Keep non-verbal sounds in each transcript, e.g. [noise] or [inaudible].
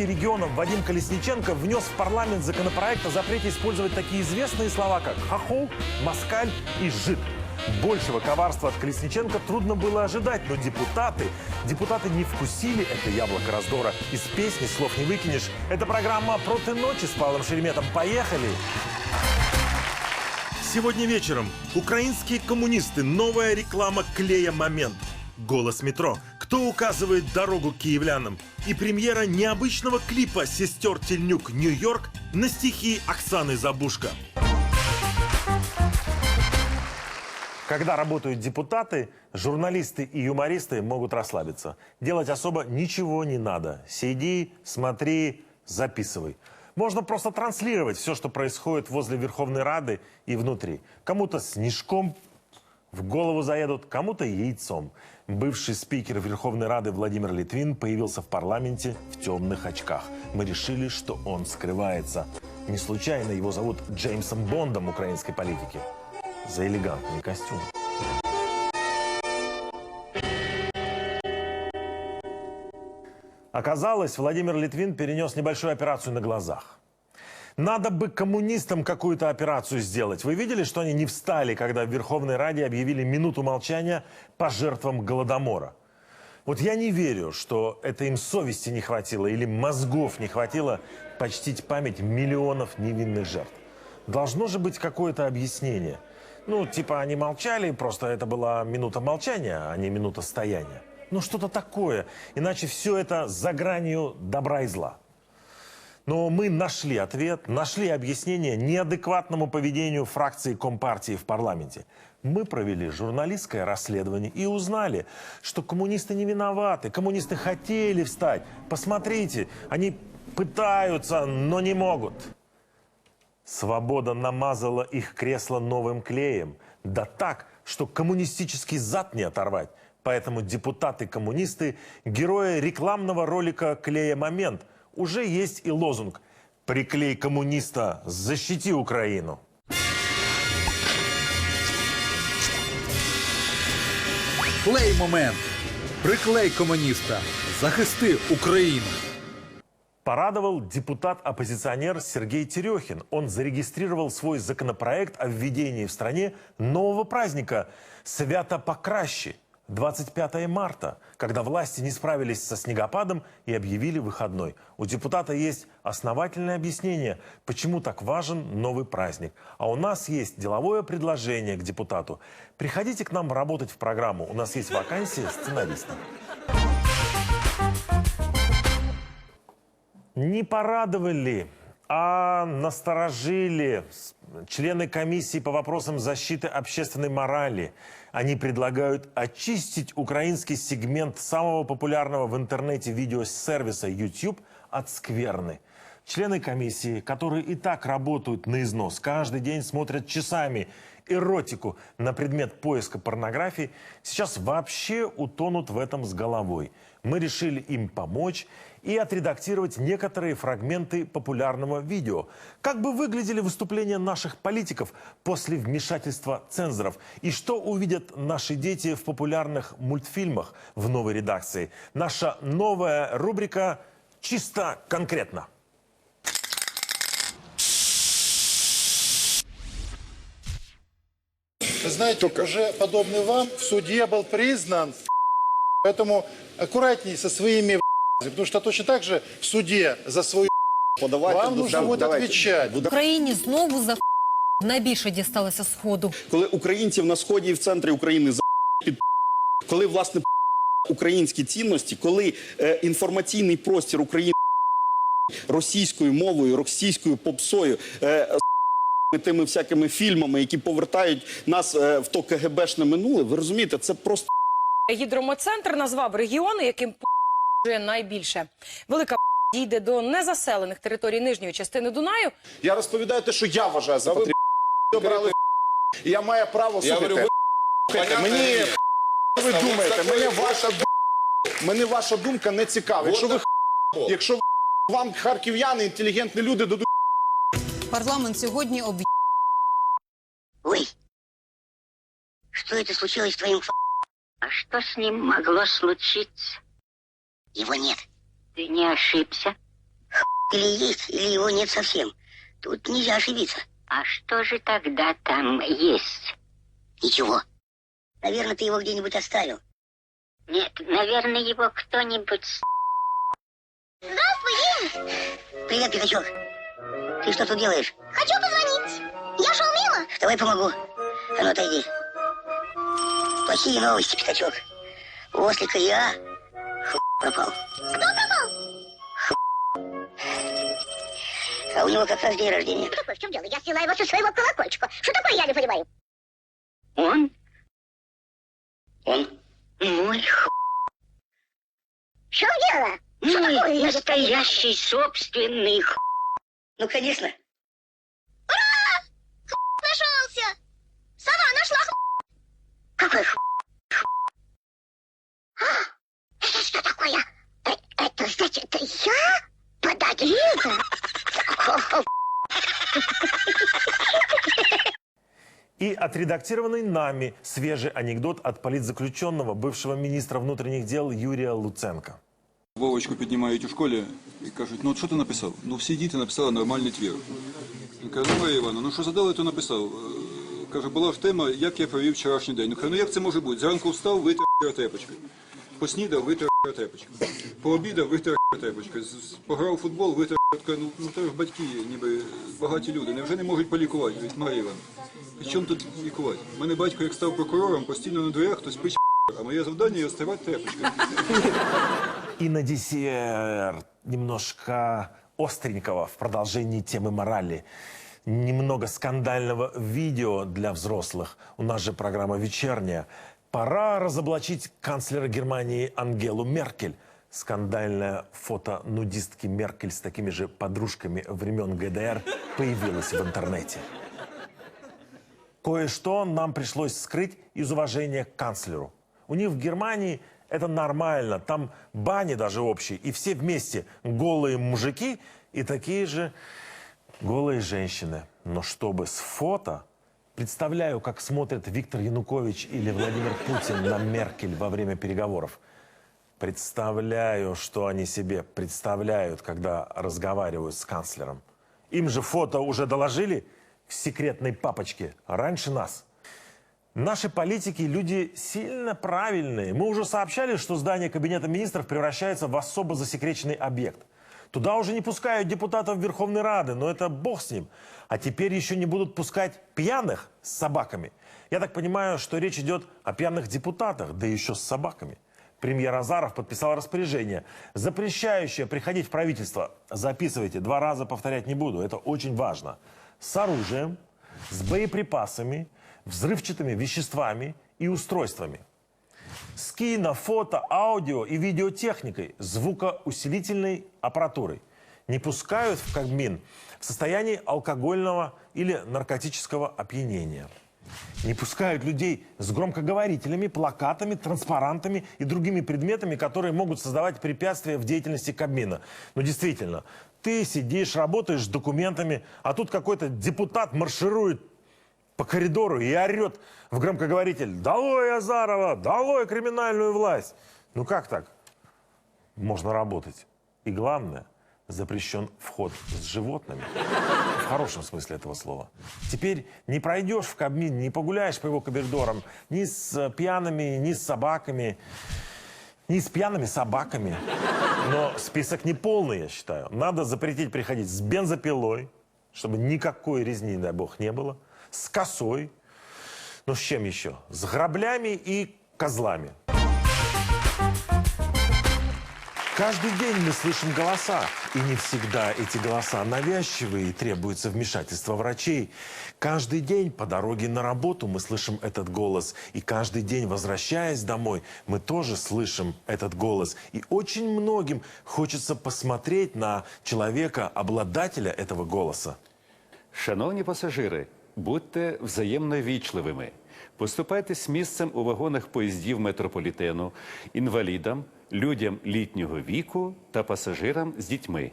партии регионов Вадим Колесниченко внес в парламент законопроект о запрете использовать такие известные слова, как хохол, москаль и жид. Большего коварства от Колесниченко трудно было ожидать, но депутаты, депутаты не вкусили это яблоко раздора. Из песни слов не выкинешь. Это программа «Проты ночи» с Павлом Шереметом. Поехали! Сегодня вечером украинские коммунисты. Новая реклама клея «Момент». Голос метро. Кто указывает дорогу киевлянам? И премьера необычного клипа сестер Тельнюк «Нью-Йорк» на стихи Оксаны Забушка. Когда работают депутаты, журналисты и юмористы могут расслабиться. Делать особо ничего не надо. Сиди, смотри, записывай. Можно просто транслировать все, что происходит возле Верховной Рады и внутри. Кому-то снежком в голову заедут, кому-то яйцом. Бывший спикер Верховной Рады Владимир Литвин появился в парламенте в темных очках. Мы решили, что он скрывается. Не случайно его зовут Джеймсом Бондом украинской политики. За элегантный костюм. Оказалось, Владимир Литвин перенес небольшую операцию на глазах. Надо бы коммунистам какую-то операцию сделать. Вы видели, что они не встали, когда в Верховной Раде объявили минуту молчания по жертвам Голодомора? Вот я не верю, что это им совести не хватило или мозгов не хватило почтить память миллионов невинных жертв. Должно же быть какое-то объяснение. Ну, типа они молчали, просто это была минута молчания, а не минута стояния. Ну, что-то такое. Иначе все это за гранью добра и зла. Но мы нашли ответ, нашли объяснение неадекватному поведению фракции Компартии в парламенте. Мы провели журналистское расследование и узнали, что коммунисты не виноваты. Коммунисты хотели встать. Посмотрите, они пытаются, но не могут. Свобода намазала их кресло новым клеем. Да так, что коммунистический зад не оторвать. Поэтому депутаты-коммунисты – герои рекламного ролика «Клея момент». Уже есть и лозунг «Приклей коммуниста, защити Украину». Клей момент. Приклей комуніста. Захисти Україну. Порадовал депутат-оппозиционер Сергей Терехин. Он зарегистрировал свой законопроект о введении в стране нового праздника «Свято Покраще» 25 марта, когда власти не справились со снегопадом и объявили выходной. У депутата есть основательное объяснение, почему так важен новый праздник. А у нас есть деловое предложение к депутату. Приходите к нам работать в программу. У нас есть вакансия сценариста. Не порадовали, а насторожили члены комиссии по вопросам защиты общественной морали. Они предлагают очистить украинский сегмент самого популярного в интернете видеосервиса YouTube от скверны. Члены комиссии, которые и так работают на износ, каждый день смотрят часами эротику на предмет поиска порнографии, сейчас вообще утонут в этом с головой. Мы решили им помочь и отредактировать некоторые фрагменты популярного видео. Как бы выглядели выступления наших политиков после вмешательства цензоров? И что увидят наши дети в популярных мультфильмах в новой редакции? Наша новая рубрика «Чисто конкретно». Вы знаете, уже подобный вам в суде был признан. [laughs] Поэтому аккуратней со своими потому что точно так же в суде за свою Подавайте вам до нужно будет давайте. отвечать. Україні знову за найбільше дісталося сходу. Коли українців на сході і в центрі України за під коли власне українські цінності, коли е, інформаційний простір України російською мовою, російською попсою. Е, Тими всякими фільмами, які повертають нас е, в то КГБшне минуле, ви розумієте, це просто Гідромоцентр назвав регіони, яким п***жує найбільше. Велика дійде до незаселених територій нижньої частини Дунаю. Я розповідаю те, що я вважаю за потрібне. обрали і я маю право слухати. Слухайте, Мені ви думаєте, мене ваша ду- мене ваша думка не цікава. Якщо ви Якщо вам харків'яни, інтелігентні люди дадуть Парламент сьогодні об Ой, что это случилось с твоим ф... А что с ним могло случиться? Его нет. Ты не ошибся? Х... Или есть, или его нет совсем. Тут нельзя ошибиться. А что же тогда там есть? Ничего. Наверное, ты его где-нибудь оставил. Нет, наверное, его кто-нибудь... с- Здравствуй, Привет, Пятачок. Ты что тут делаешь? Хочу позвонить. Я шел мимо. Давай помогу. А ну отойди. Плохие новости, Пятачок. У ослика я Х... пропал. Кто пропал? Х... А у него как раз день рождения. Какой, в чем дело? Я сняла его со своего колокольчика. Что такое, я не понимаю. Он? Он? Мой Х... В чем дело? Такое? настоящий собственный Х... Ну, конечно. нашелся! Сова нашла х... Какой х... х- А, это что такое? Э, Это, значит, я? Подогрета? Какого И отредактированный нами свежий анекдот от политзаключенного, бывшего министра внутренних дел Юрия Луценко. Вовочку піднімають у школі і кажуть, ну от що ти написав? Ну всі діти написали нормальний твір. Він каже, ну Марія Івановна, ну що задали, то написав. Е, Каже, була ж тема, як я провів вчорашній день. Ну каже, ну як це може бути? Зранку встав, витер тряпочкою. Поснідав, витер тряпочкою. Пообідав, витер з- Пограв у футбол, витер. Ну, ну то ж батьки, ніби багаті люди. Невже не можуть полікувати? Від Марія Івановна. Чому тут лікувати? У мене батько, як став прокурором, постійно на дверях хтось пить, а моє завдання його стирати тряпочкою. И на десерт немножко остренького в продолжении темы морали. Немного скандального видео для взрослых. У нас же программа вечерняя. Пора разоблачить канцлера Германии Ангелу Меркель. Скандальное фото нудистки Меркель с такими же подружками времен ГДР появилось в интернете. Кое-что нам пришлось скрыть из уважения к канцлеру. У них в Германии это нормально. Там бани даже общие. И все вместе голые мужики и такие же голые женщины. Но чтобы с фото... Представляю, как смотрят Виктор Янукович или Владимир Путин на Меркель во время переговоров. Представляю, что они себе представляют, когда разговаривают с канцлером. Им же фото уже доложили в секретной папочке раньше нас. Наши политики люди сильно правильные. Мы уже сообщали, что здание Кабинета министров превращается в особо засекреченный объект. Туда уже не пускают депутатов Верховной Рады, но это бог с ним. А теперь еще не будут пускать пьяных с собаками. Я так понимаю, что речь идет о пьяных депутатах, да еще с собаками. Премьер Азаров подписал распоряжение, запрещающее приходить в правительство. Записывайте, два раза повторять не буду, это очень важно. С оружием, с боеприпасами, взрывчатыми веществами и устройствами. С кино, фото, аудио и видеотехникой, звукоусилительной аппаратурой. Не пускают в Кабмин в состоянии алкогольного или наркотического опьянения. Не пускают людей с громкоговорителями, плакатами, транспарантами и другими предметами, которые могут создавать препятствия в деятельности Кабмина. Ну, действительно, ты сидишь, работаешь с документами, а тут какой-то депутат марширует по коридору и орет в громкоговоритель «Долой Азарова! Долой криминальную власть!» Ну как так? Можно работать. И главное, запрещен вход с животными. В хорошем смысле этого слова. Теперь не пройдешь в Кабмин, не погуляешь по его коридорам ни с пьяными, ни с собаками, ни с пьяными собаками. Но список не полный, я считаю. Надо запретить приходить с бензопилой, чтобы никакой резни, дай бог, не было, с косой, ну с чем еще? С граблями и козлами. Каждый день мы слышим голоса, и не всегда эти голоса навязчивые и требуется вмешательство врачей. Каждый день по дороге на работу мы слышим этот голос, и каждый день, возвращаясь домой, мы тоже слышим этот голос. И очень многим хочется посмотреть на человека, обладателя этого голоса. Шановні пасажири, будьте взаємно вічливими. Поступайтесь місцем у вагонах поїздів метрополітену інвалідам людям літнього віку та пасажирам з дітьми.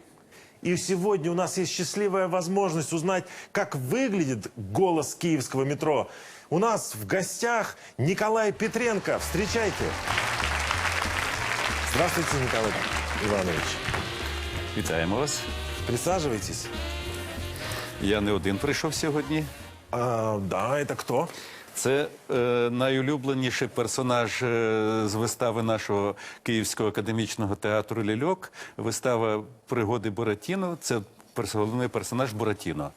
И сегодня у нас есть счастливая возможность узнать, как выглядит голос киевского метро. У нас в гостях Николай Петренко. Встречайте. Здравствуйте, Николай Иванович. Вітаємо вас. Присаживайтесь. Я не один прийшов сьогодні. А, да, это кто? Це е, найулюбленіший персонаж е, з вистави нашого Київського академічного театру Лільок. Вистава Пригоди Буратіно. Це перс- головний персонаж Буратіно.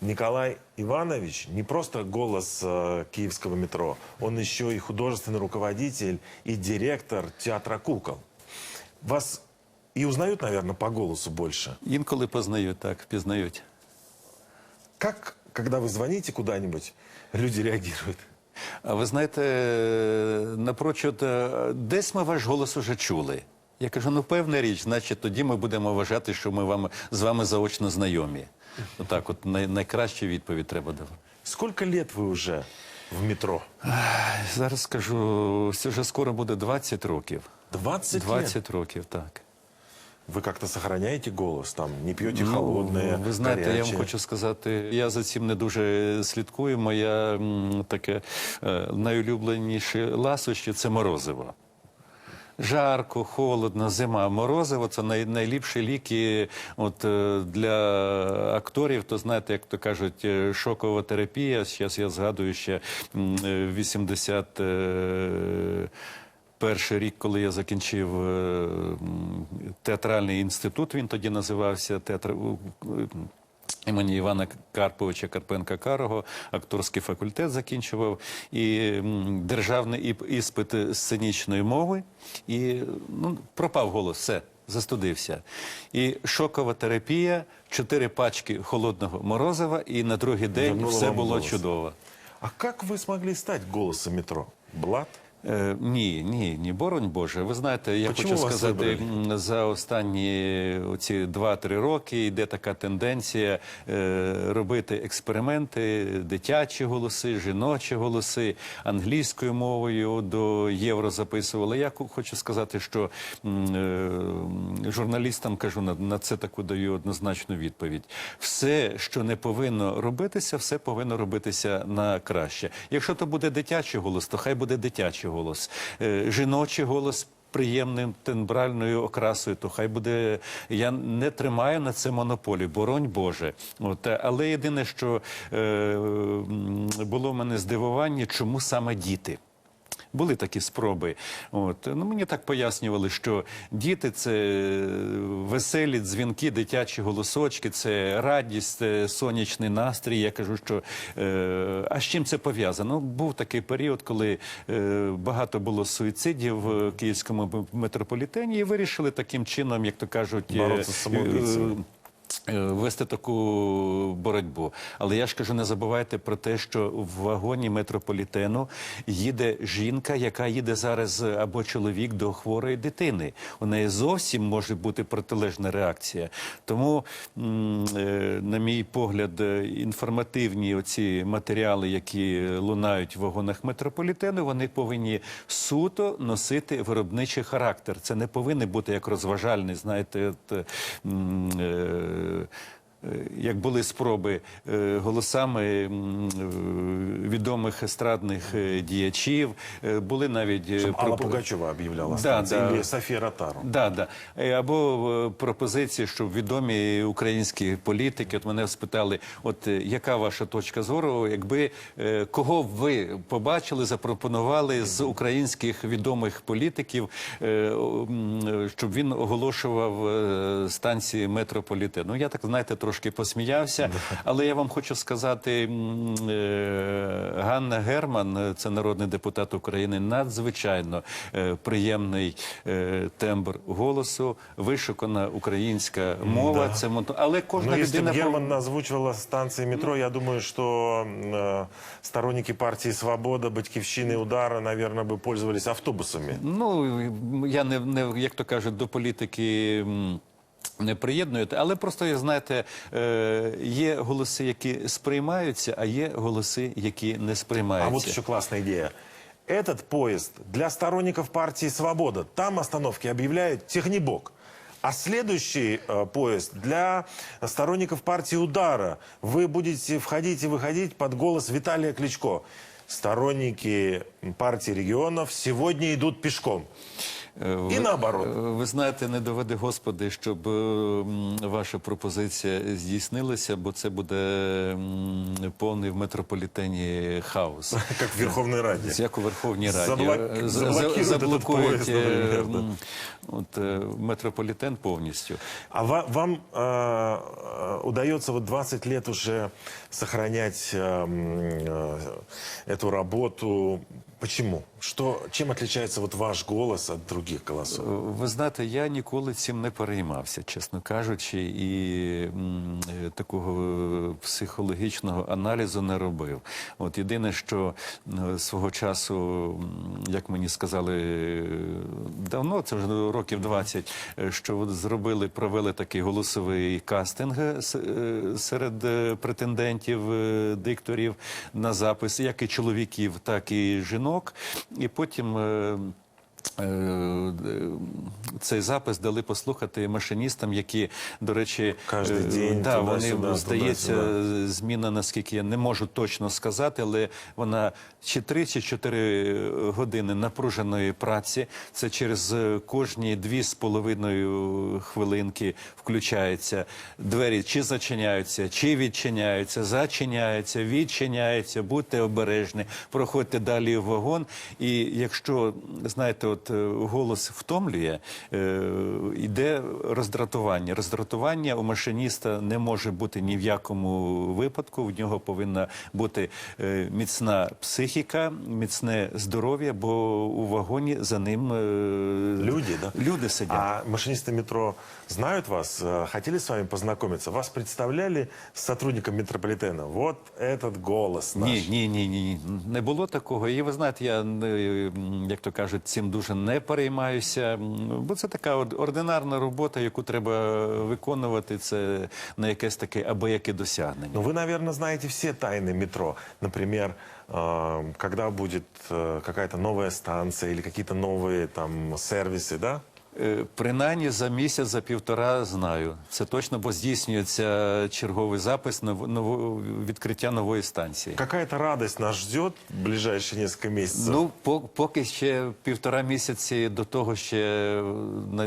Николай Иванович не просто голос э, киевского метро, он еще и художественный руководитель и директор театра кукол. Вас и узнают, наверное, по голосу больше. Інколи познають, так, впізнають. Как, когда вы звоните куда-нибудь, люди реагируют? А ви знаєте, е, напрочуд, е, десь ми ваш голос уже чули. Я кажу, ну певна річ, значить тоді ми будемо вважати, що ми вам, з вами заочно знайомі. Отак, от най, найкращу відповідь треба давати. Сколько лет вы уже в метро? Зараз скажу, це вже скоро буде 20 років. 20, 20 років, так. Вы как-то сохраняете голос, там, не пьете холодное, Ну, ви знаєте, я вам хочу сказати, я за цим не дуже слідкую. Моя таке е, найулюбленіше ласощі це морозиво. Жарко, холодно, зима, морозиво це най, найліпші ліки от, е, для акторів. То знаєте, як то кажуть, е, шокова терапія. Зараз я згадую ще е, 80... Перший рік, коли я закінчив е, театральний інститут, він тоді називався театр імені Івана Карповича Карпенка Карого, акторський факультет закінчував і державний іспит сценічної мови. І ну, пропав голос, все. Застудився. І шокова терапія, чотири пачки холодного морозива, і на другий день Вернуло все було голос. чудово. А как вы смогли стать голосом метро? Блат? Е, ні, ні, ні, боронь Боже. Ви знаєте, я Почему хочу вас сказати, вибрали? за останні оці 2-3 роки йде така тенденція е, робити експерименти, дитячі голоси, жіночі голоси, англійською мовою до євро записували. Я хочу сказати, що е, журналістам кажу на, на це таку даю однозначну відповідь. Все, що не повинно робитися, все повинно робитися на краще. Якщо то буде дитячий голос, то хай буде дитячий голос. Е, жіночий голос. Приємним тембральною окрасою, то хай буде. Я не тримаю на це монополію, боронь Боже. От, але єдине, що е, було в мене здивування, чому саме діти. Були такі спроби. От. Ну, мені так пояснювали, що діти це веселі дзвінки, дитячі голосочки, це радість, це сонячний настрій. Я кажу, що е, а з чим це пов'язано? Ну, Був такий період, коли е, багато було суїцидів в київському метрополітені, і вирішили таким чином, як то кажуть, е, Боротися з самоубійцями. Е, вести таку боротьбу. Але я ж кажу, не забувайте про те, що в вагоні метрополітену їде жінка, яка їде зараз або чоловік до хворої дитини. У неї зовсім може бути протилежна реакція. Тому, е, на мій погляд, е, інформативні оці матеріали, які лунають в вагонах метрополітену, вони повинні суто носити виробничий характер. Це не повинен бути як розважальний, знаєте, от, euh, Як були спроби е, голосами е, відомих естрадних е, діячів, е, були навіть е, Чтобы Алла пропо- Пугачева объявляла Да, да. или София Ротару? Да, да. Е, Або е, пропозиції, щоб відомі українські політики, от мене спитали, от е, яка ваша точка зору, якби е, кого ви побачили, запропонували з українських відомих політиків, е, е, щоб він оголошував е, станції метрополітену. Ну, я так, знаєте, трошки посміявся, але я вам хочу сказати, м, е, Ганна Герман, е, це народний депутат України, надзвичайно е, приємний е, тембр голосу, вишукана українська мова. Це мото- але кожна Но Ну, если бы людина Герман озвучивала станции метро, я думаю, что э, сторонники партии «Свобода», «Батькивщины» и «Удара», наверное, бы пользовались автобусами. Ну я не, не як то кажуть, до політики. м, Не приєднуєте, але просто як знаєте, е, є голоси, які сприймаються, а є голоси, які не А сприймаються. вот еще классная идея. Этот поезд для сторонников партии «Свобода». Там остановки объявляют «Технибок». А следующий э, поезд для сторонников партии «Удара». Вы будете входить и выходить под голос Виталия Кличко. Сторонники партии регионов сегодня идут пешком. Е, І ви- наоборот. е, Ви знаєте, не доведи Господи, щоб е, м, ваша пропозиція здійснилася, бо це буде м, повний в метрополітені хаос. [laughs] Как в Верховной Раде. Як у Верховній Раді Заблок- Е, за- заблокирують за- этот заблокують поїзд, е, наприклад, да. м, от, е, метрополітен повністю. А ва- вам э, э, удается вот 20 лет уже сохранять э, м, э, эту работу? Почему? Что, чем отличается вот ваш голос от других голосов? Ви знаєте, я ніколи цим не переймався, чесно кажучи, і е, такого е, психологічного аналізу не робив. От єдине, що е, свого часу, як мені сказали е, давно, це вже років 20, е, що от зробили, провели такий голосовий кастинг серед претендентів, дикторів на запис, як і чоловіків, так і жінок. І потім. Е, Цей запис дали послухати машиністам, які, до речі, Кожний е, день да, туди-сюди, вони здається, туди-сюди. зміна, наскільки я не можу точно сказати, але вона чи три, чи чотири години напруженої праці. Це через е, кожні дві з половиною хвилинки включаються двері, чи зачиняються, чи відчиняються, зачиняються, відчиняються. Будьте обережні, проходьте далі в вагон. І якщо знаєте, от е, голос втомлює, е, йде роздратування. Роздратування у машиніста не може бути ні в якому випадку. В нього повинна бути е, міцна психіка, міцне здоров'я, бо у вагоні за ним е, Люди, да? люди сидять. А машинисты метро знают вас? Э, Хотели с вами познакомиться? Вас представляли с сотрудником метрополитена? Вот этот голос наш. Ні, ні, ні, ні, не було такого. І ви знаєте, я не, м, як то кажуть, цим дуже не переймаюся. М, Бо це така от ординарна робота, яку треба виконувати. Це не якесь таке або яке досягнення. Ну, вы, наверное, знаете все тайны метро. Например, э, когда будет э, какая-то новая станция или какие-то новые там сервисы, да? Е, Принаймні за місяць, за півтора знаю. Це точно, бо здійснюється черговий запис нов- ново- відкриття нової станції. Какая-то радость нас ждет в ближайшие несколько месяцев. Ну, по- поки ще півтора місяці до того ще е,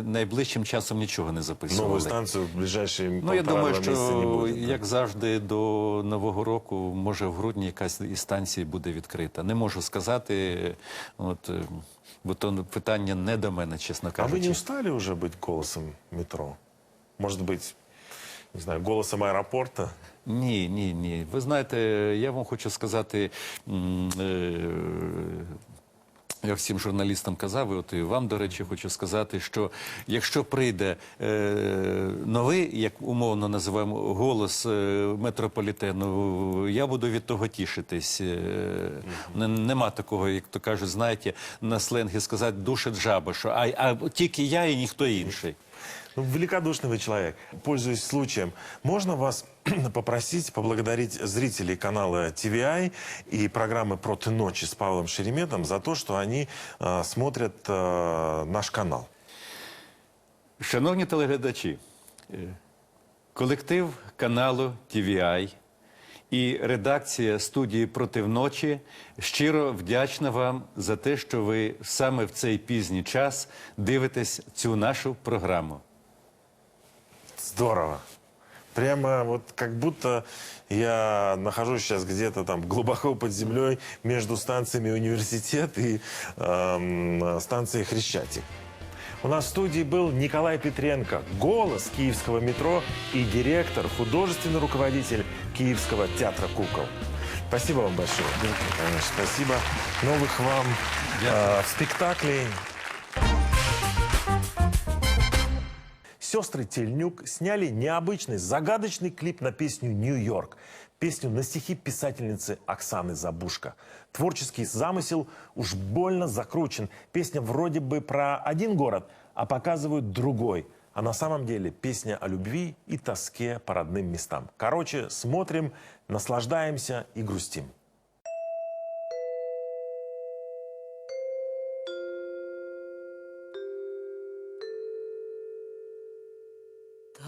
найближчим часом нічого не записували. Новую станцию в ближайшие Ну, я думаю, не що будет. да. як завжди до нового року, може в грудні якась із станції буде відкрита. Не можу сказати, от е, бо то питання не до мене, чесно кажучи не устали уже быть голосом метро? Может быть, не знаю, голосом аэропорта? Ні, ні, ні. Ви знаєте, я вам хочу сказати. Я всім журналістам казав, і от і вам, до речі, хочу сказати, що якщо прийде е, новий, як умовно називаємо, голос е, метрополітену, я буду від того тішитись. Е, не- Нема такого, як то кажуть, знаєте, на сленгі сказати душить жаба, що а, а тільки я і ніхто інший. Ну, великодушный вы человек. Пользуясь случаем, можно вас [clears throat] попросить поблагодарить зрителей канала TVI и программы «Проти ночи» с Павлом Шереметом за то, что они э, смотрят э, наш канал. Шановні телеглядачі, е, колектив каналу TVI і редакція студії «Проти вночі» щиро вдячна вам за те, що ви саме в цей пізній час дивитесь цю нашу програму. Здорово. Прямо вот как будто я нахожусь сейчас где-то там глубоко под землей между станциями университет и эм, станцией Хрещатик. У нас в студии был Николай Петренко, голос киевского метро и директор, художественный руководитель Киевского театра кукол. Спасибо вам большое. Конечно, спасибо. Новых вам э, спектаклей. Сестры Тельнюк сняли необычный, загадочный клип на песню «Нью-Йорк». Песню на стихи писательницы Оксаны Забушко. Творческий замысел уж больно закручен. Песня вроде бы про один город, а показывают другой. А на самом деле песня о любви и тоске по родным местам. Короче, смотрим, наслаждаемся и грустим.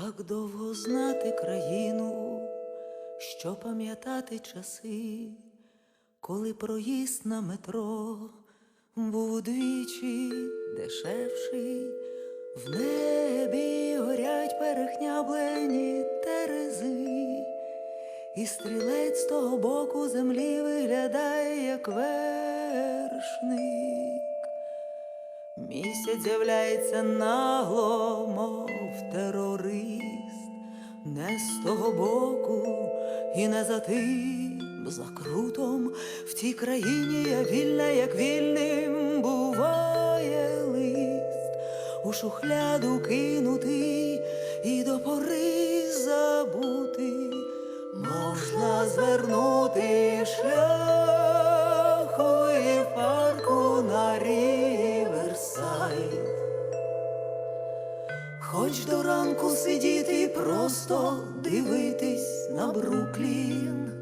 Так довго знати країну, що пам'ятати часи, коли проїзд на метро був удвічі дешевший, в небі горять перехняблені терези, і стрілець з того боку землі виглядає як вершник. Місяць з'являється нагло, мов терорист, не з того боку і не за тим закрутом. В тій країні я вільна, як вільним буває лист, у шухляду кинутий і до пори забути. Можна звернути шляхою Хоч до ранку сидіти і просто дивитись на Бруклін.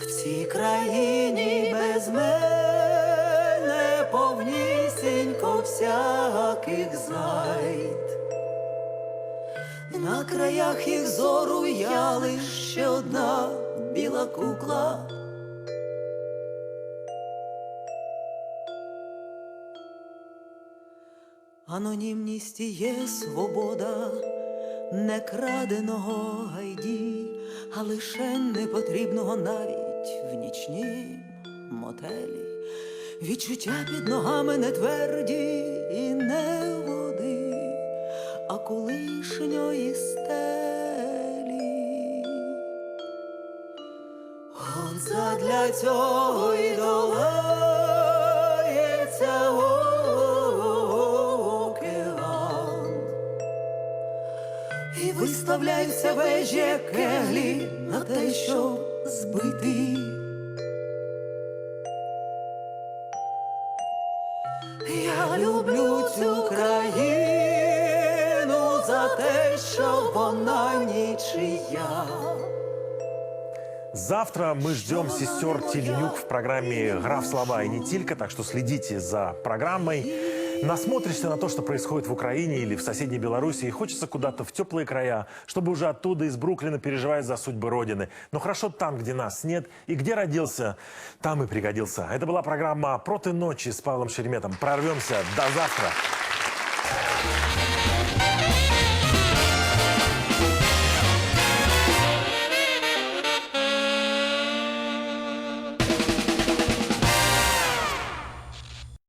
В цій країні без мене повнісінько всяких зайд. На краях їх зору я лиш ще одна біла кукла. Анонімність є свобода не краденого гайді, а лише непотрібного навіть в нічнім мотелі. Відчуття під ногами не тверді і не води, а колишньої стелі. От задля цього і долається І виставляються вежі як кеглі на те, щоб збити. Я люблю цю країну за те, що вона нічия. Завтра мы ждем сестер Тельнюк в программе «Граф слова и не тилька», так что следите за программой. Насмотришься на то, что происходит в Украине или в соседней Беларуси, и хочется куда-то в теплые края, чтобы уже оттуда, из Бруклина, переживать за судьбы Родины. Но хорошо там, где нас нет, и где родился, там и пригодился. Это была программа «Проты ночи» с Павлом Шереметом. Прорвемся. До завтра.